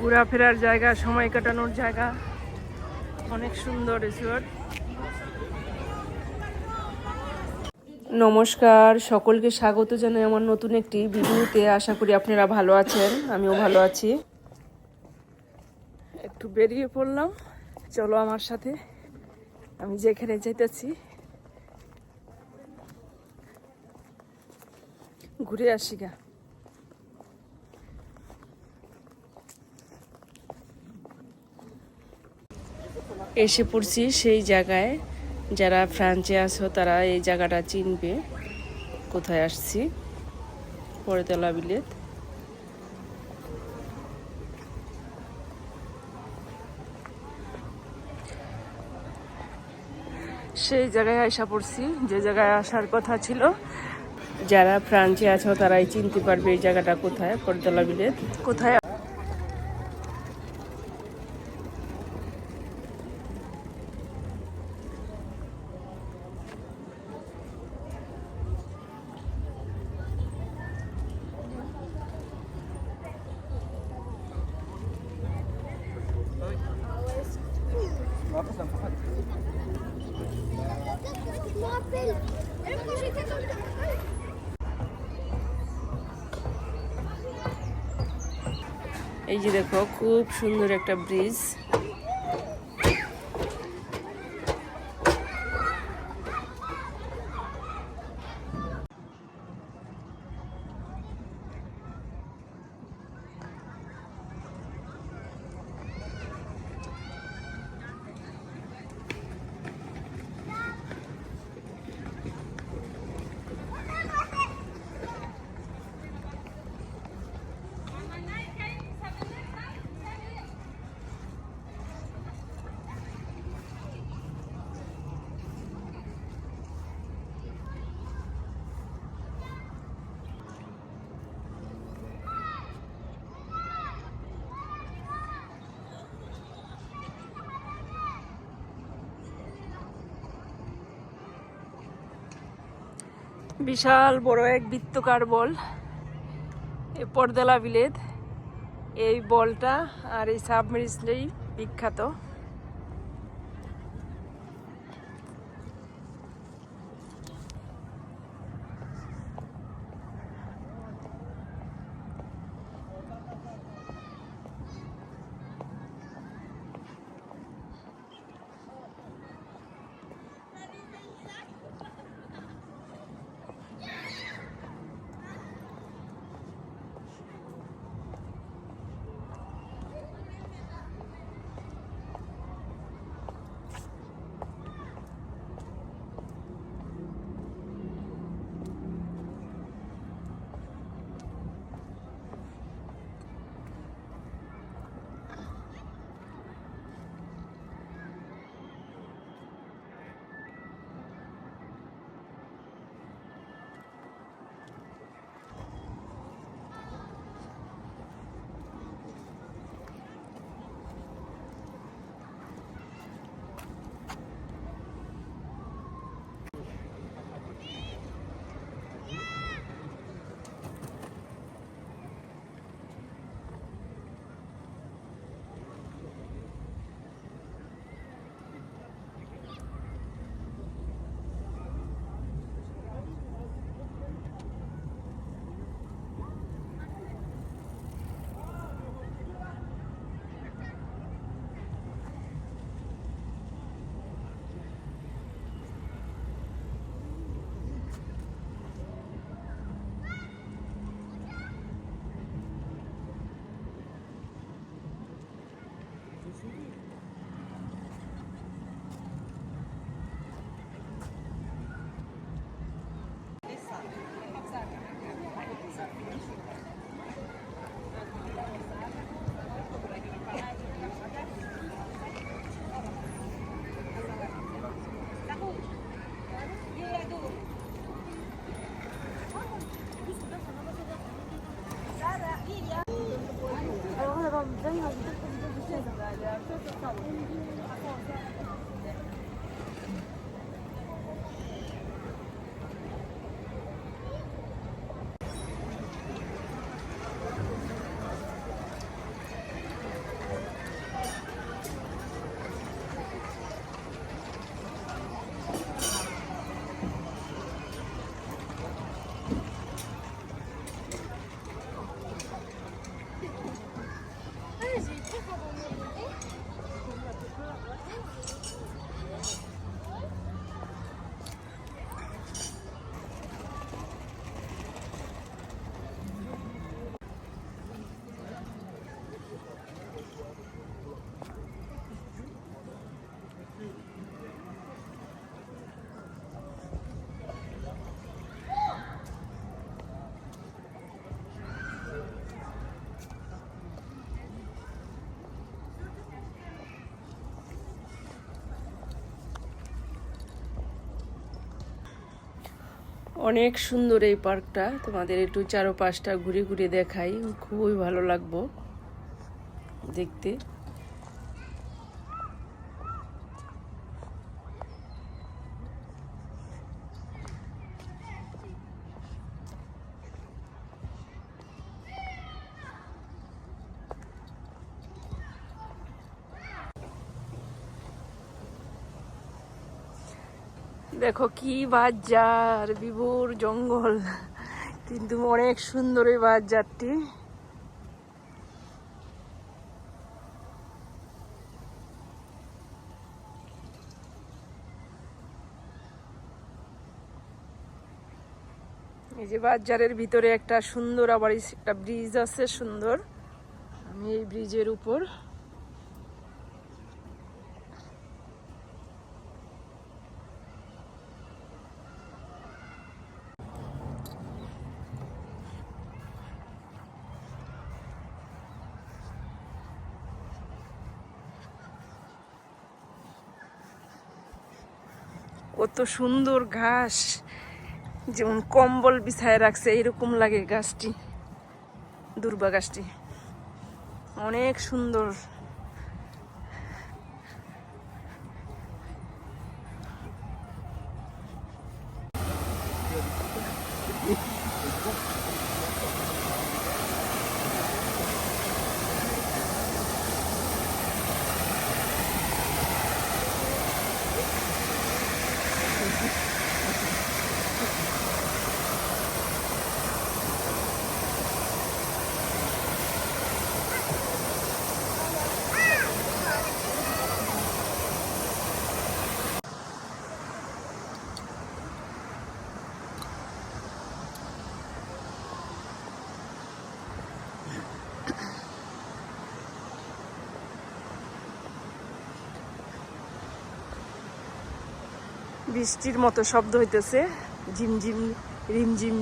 ঘোরাফেরার জায়গা, সময় কাটানোর জায়গা। অনেক সুন্দর রিসোর্ট নমস্কার, সকলকে স্বাগত জানাই আমার নতুন একটি ভিডিওতে। আশা করি আপনারা ভালো আছেন, আমিও ভালো আছি। একটু বেরিয়ে পড়লাম। চলো আমার সাথে। আমি যেখানে যেতেছি, ঘুরে আসি গা। এসে পড়ছি সেই জায়গায়। যারা ফ্রান্সে আছো, তারা এই জায়গাটা চিনবে। কোথায় আসছি? পরেতলা বিলেত সেই জায়গায় আসা পড়ছি। যে জায়গায় আসার কথা ছিল। যারা ফ্রান্সে আছো, তারাই চিনতে পারবে এই জায়গাটা কোথায়। পরতলা বিলেত কোথায় এই যে দেখো খুব সুন্দর একটা ব্রিজ। বিশাল বড় এক বৃত্তকার বল এ পর্দালা বিলেদ এই বলটা আর এই সাবমেরিজলেই বিখ্যাত। অনেক সুন্দর এই পার্কটা। তোমাদের একটু চারোপাশটা ঘুরে ঘুরে দেখাই খুবই ভালো লাগবো দেখতে। দেখো কি বাজার, বিভোর জঙ্গল। কিন্তু অনেক সুন্দর এই বাজারটি। এই যে বাজারের ভিতরে একটা সুন্দর আবার একটা ব্রিজ আছে সুন্দর। আমি এই ব্রিজের উপর কত সুন্দর ঘাস। যেমন কম্বল বিছায় রাখছে এরকম লাগে গাছটি দুর্বা গাছটি। অনেক সুন্দর। বৃষ্টির মতো শব্দ হইতেছে। ঝিমঝিম রিমঝিম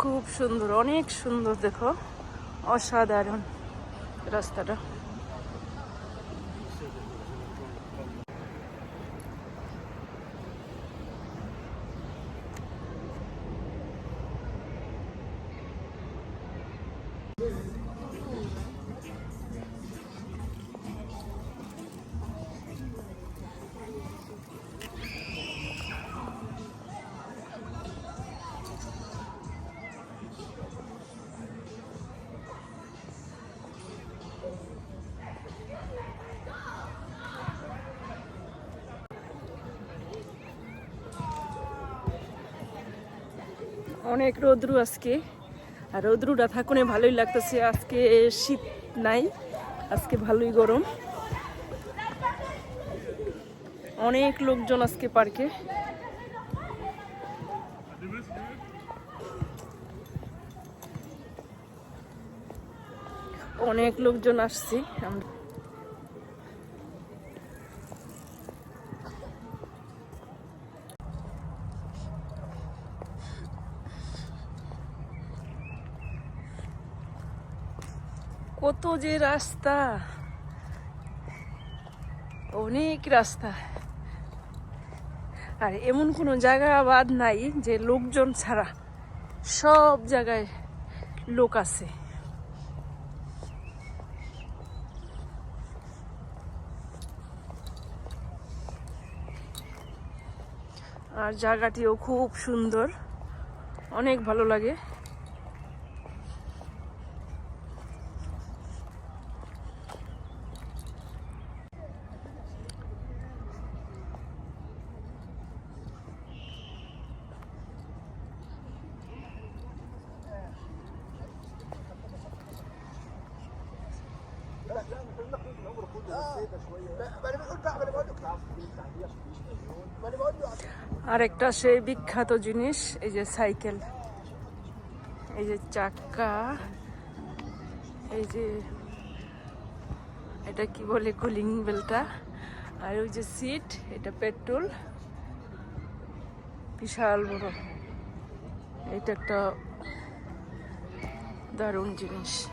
খুব সুন্দর অনেক সুন্দর দেখো। অসাধারণ রাস্তাটা। অনেক রৌদ্রু আজকে। আর রৌদ্রুটা থাকুনে ভালোই লাগতেছে। আজকে শীত নাই, আজকে ভালোই গরম। অনেক লোকজন আজকে পার্কে। অনেক লোকজন আসছি। আমরা কত যে রাস্তা। অনেক রাস্তা। আর এমন কোনো জায়গা বাদ নাই যে লোকজন ছাড়া সব জায়গায় লোক আছে। আর জায়গাটিও খুব সুন্দর। অনেক ভালো লাগে। আর একটা সেই বিখ্যাত জিনিস, এই যে সাইকেল। এই যে চাক্কা। এই যে, এটা কি বলে কুলিং বেলটা? আর ওই যে সিট, এটা পেট্রোল। বিশাল বড়। এটা একটা দারুণ জিনিস।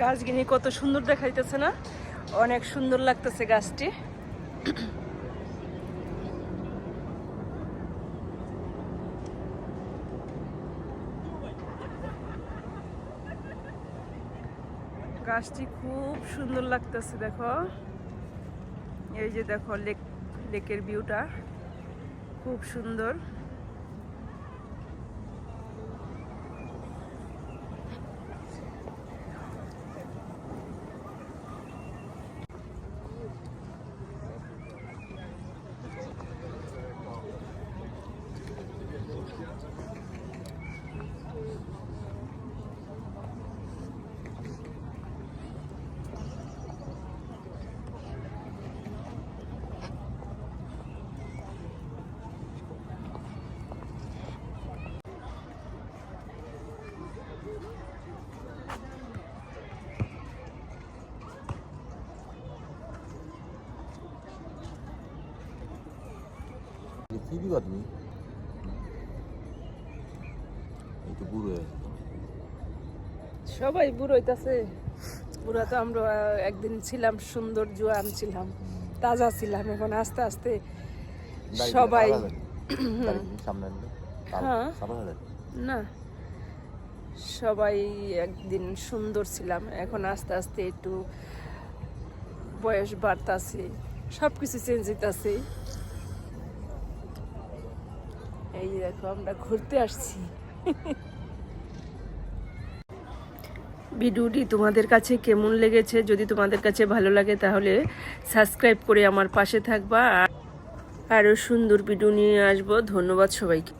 গাছগুলি কত সুন্দর দেখাইতেছে না? অনেক সুন্দর লাগতেছে গাছটি। গাছটি খুব সুন্দর লাগতেছে, দেখো। এই যে দেখো লেক লেকের ভিউটা, খুব সুন্দর। সবাই বুড়ো বুড়া তো আমরা একদিন ছিলাম সুন্দর জোয়ান ছিলাম তাজা ছিলাম। এখন আস্তে আস্তে সবাই হ্যাঁ। না। সবাই একদিন সুন্দর ছিলাম। এখন আস্তে আস্তে একটু বয়স বাড়তাছে সব কিছু চেঞ্জ হইতাছে। এই দেখো, আমরা ঘুরতে আসছি। ভিডিওটি তোমাদের কাছে কেমন লেগেছে? যদি তোমাদের কাছে ভালো লাগে, তাহলে সাবস্ক্রাইব করে আমার পাশে থাকবা। আর আরও সুন্দর ভিডিও নিয়ে আসব। ধন্যবাদ সবাইকে।